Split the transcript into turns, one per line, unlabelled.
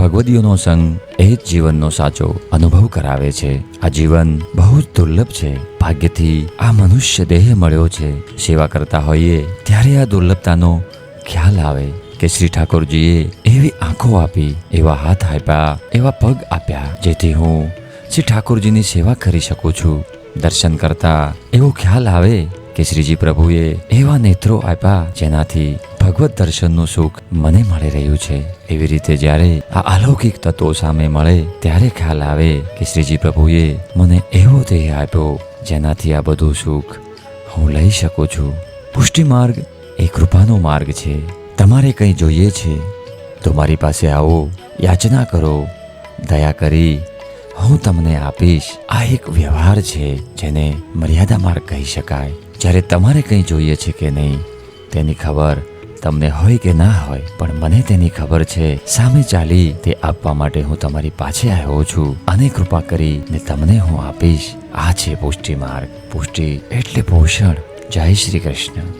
ભગવદીઓનો સંગ એ જ જીવનનો સાચો અનુભવ કરાવે છે. આ જીવન બહુ જ દુર્લભ છે. ભાગ્યથી આ મનુષ્ય દેહ મળ્યો છે. સેવા કરતા હોઈએ ત્યારે આ દુર્લભતાનો ખ્યાલ આવે કે શ્રી ઠાકોરજીએ એવી આંખો આપી, એવા હાથ આપ્યા, એવા પગ આપ્યા, જેથી હું શ્રી ઠાકોરજીની સેવા કરી શકું છું. દર્શન કરતા એવો ખ્યાલ આવે કે શ્રીજી પ્રભુએ એવા નેત્રો આપ્યા જેનાથી ભગવત દર્શનનું સુખ મને મળી રહ્યું છે. એવી રીતે જ્યારે આ અલૌકિક તત્વો સામે મળે, ત્યારે ખ્યાલ આવે કે શ્રીજી પ્રભુએ મને એવો દેહ આપ્યો જેનાથી આ બધું સુખ હું લઈ શકું છું. પુષ્ટિ માર્ગ એ કૃપાનો માર્ગ છે. તમારે કંઈ જોઈએ છે? તો મારી પાસે આવો, યાચના કરો. દયા કરી, હું તમને આપીશ. આ એક વ્યવહાર છે જેને મર્યાદા માર્ગ કહી શકાય. જ્યારે તમારે કંઈ જોઈએ છે કે નહીં, તેની ખબર તમને હોય કે ના હોય, પણ મને તેની ખબર છે. સામે ચાલી તે આપવા માટે હું તમારી પાછે આવ્યો છું અને કૃપા કરી ને તમને હું આપીશ. આ છે પુષ્ટિ માર્ગ. પુષ્ટિ એટલે પોષણ. જય શ્રી કૃષ્ણ.